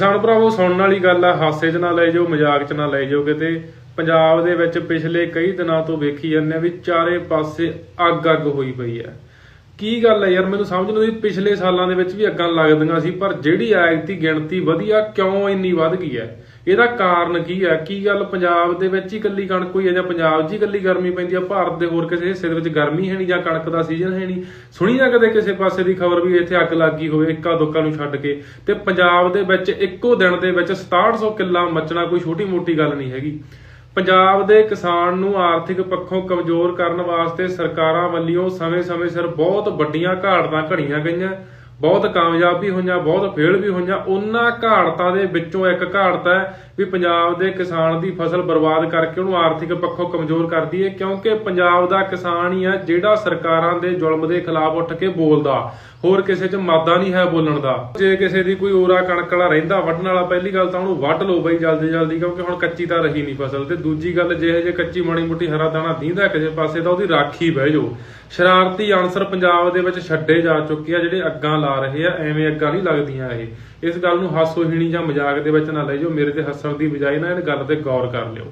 ਕਿਸਾਨ ਭਰਾਵੋ, ਸੁਣਨ ਵਾਲੀ ਗੱਲ ਆ, ਹਾਸੇ 'ਚ ਨਾ ਲੈ ਜਾਓ, ਮਜ਼ਾਕ 'ਚ ਨਾ ਲੈ ਜਾਓ ਕਿਤੇ। ਪੰਜਾਬ ਦੇ ਵਿੱਚ ਪਿਛਲੇ ਕਈ ਦਿਨਾਂ ਤੋਂ ਵੇਖੀ ਜਾਂਦੇ ਆ ਵੀ ਚਾਰੇ ਪਾਸੇ ਅੱਗ ਅੱਗ ਹੋਈ ਪਈ ਆ ਕੀ ਗੱਲ ਹੈ ਯਾਰ? ਮੈਨੂੰ ਸਮਝ ਨਹੀਂ ਆਉਂਦੀ। ਪਿਛਲੇ ਸਾਲਾਂ ਦੇ ਵਿੱਚ ਵੀ ਅੱਗਾਂ ਲੱਗਦੀਆਂ ਸੀ, ਪਰ ਜਿਹੜੀ ਆਇਤੀ ਗਿਣਤੀ ਵਧੀਆ ਕਿਉਂ ਇੰਨੀ ਵੱਧ ਗਈ ਹੈ? ਇਹਦਾ ਕਾਰਨ ਕੀ ਹੈ? ਕੀ ਗੱਲ ਪੰਜਾਬ ਦੇ ਵਿੱਚ ਹੀ ਇਕੱਲੀ ਕਣਕ ਹੋਈ ਹੈ ਜਾਂ ਪੰਜਾਬ 'ਚ ਹੀ ਇਕੱਲੀ ਗਰਮੀ ਪੈਂਦੀ ਹੈ? ਭਾਰਤ ਦੇ ਹੋਰ ਕਿਸੇ ਹਿੱਸੇ ਦੇ ਵਿੱਚ ਗਰਮੀ ਹੈ ਨਹੀਂ ਜਾਂ ਕਣਕ ਦਾ ਸੀਜ਼ਨ ਹੈ ਨਹੀਂ? ਸੁਣੀ ਨਾ ਕਦੇ ਕਿਸੇ ਪਾਸੇ ਦੀ ਖਬਰ ਵੀ ਇੱਥੇ ਅੱਗ ਲੱਗੀ ਹੋਵੇ, ਇੱਕਾ ਦੁੱਕਾ ਨੂੰ ਛੱਡ ਕੇ? ਤੇ ਪੰਜਾਬ ਦੇ ਵਿੱਚ ਇੱਕੋ ਦਿਨ ਦੇ ਵਿੱਚ 6700 ਕਿੱਲਾ ਮੱਚਣਾ ਕੋਈ ਛੋਟੀ ਮੋਟੀ ਗੱਲ ਨਹੀਂ ਹੈਗੀ। ਪੰਜਾਬ ਦੇ ਕਿਸਾਨ ਨੂੰ ਆਰਥਿਕ ਪੱਖੋਂ ਕਮਜ਼ੋਰ ਕਰਨ ਵਾਸਤੇ ਸਰਕਾਰਾਂ ਵੱਲੋਂ ਸਮੇਂ-ਸਮੇਂ ਸਿਰ ਬਹੁਤ ਵੱਡੀਆਂ ਘਾਟਾਂ ਘੜੀਆਂ ਗਈਆਂ। ਬਹੁਤ ਕਾਮਯਾਬ ਵੀ ਹੋਈਆਂ, ਬਹੁਤ ਫੇਲ ਵੀ ਹੋਈਆਂ। ਉਹਨਾਂ ਘਾਟਾਂ ਦੇ ਵਿੱਚੋਂ ਇੱਕ ਘਾਟ ਹੈ ਵੀ ਪੰਜਾਬ ਦੇ ਕਿਸਾਨ ਦੀ ਫਸਲ ਬਰਬਾਦ ਕਰਕੇ ਉਹਨੂੰ ਆਰਥਿਕ ਪੱਖੋਂ ਕਮਜ਼ੋਰ ਕਰਦੀ ਹੈ ਕਿਉਂਕਿ ਪੰਜਾਬ ਦਾ ਕਿਸਾਨ ਹੀ ਹੈ ਜਿਹੜਾ ਸਰਕਾਰਾਂ ਦੇ ਜ਼ੁਲਮ ਦੇ ਖਿਲਾਫ ਉੱਠ ਕੇ ਬੋਲਦਾ। ਹੋਰ ਕਿਸੇ 'ਚ ਮਾਦਾ ਨਹੀਂ ਹੈ ਬੋਲਣ ਦਾ। ਜੇ ਕਿਸੇ ਦੀ ਕੋਈ ਓਰਾ ਕਣਕ ਵਾਲਾ ਰਹਿੰਦਾ, ਵੱਢਣ ਵਾਲਾ, ਪਹਿਲੀ ਗੱਲ ਤਾਂ ਉਹਨੂੰ ਵੱਢ ਲਓ ਬਈ ਜਲਦੀ ਜਲਦੀ, ਕਿਉਂਕਿ ਹੁਣ ਕੱਚੀ ਤਾਂ ਰਹੀ ਨਹੀਂ ਫਸਲ। ਤੇ ਦੂਜੀ ਗੱਲ ਜੇ ਜੇ ਕੱਚੀ ਮਾੜੀ ਮੁੱਟੀ ਹਰਾ ਦਾਣਾ ਦੀਂਦਾ ਕਿਸੇ ਪਾਸੇ, ਤਾਂ ਉਹਦੀ ਰਾਖੀ ਬਹਿ ਜਾਓ। ਸ਼ਰਾਰਤੀ ਅਨਸਰ ਪੰਜਾਬ ਦੇ ਵਿੱਚ ਛੱਡੇ ਜਾ ਚੁੱਕੇ ਆ, ਜਿਹੜੇ ਅੱਗਾਂ ਲਾ ਰਹੇ ਆ, ਐਵੇਂ ਅੱਗਾਂ ਨਹੀਂ ਲੱਗਦੀਆਂ ਇਹ। ਇਸ ਗੱਲ ਨੂੰ ਹਾਸੋਹੀਣੀ ਜਾਂ ਮਜ਼ਾਕ ਦੇ ਵਿੱਚ ਨਾ ਲੈ ਜਾਓ ਮੇਰੇ ਤੇ ਹੱਸਣ ਦੀ ਬਜਾਏ ਨਾ ਇਹ ਗੱਲ ਤੇ ਗੌਰ ਕਰ ਲਿਓ।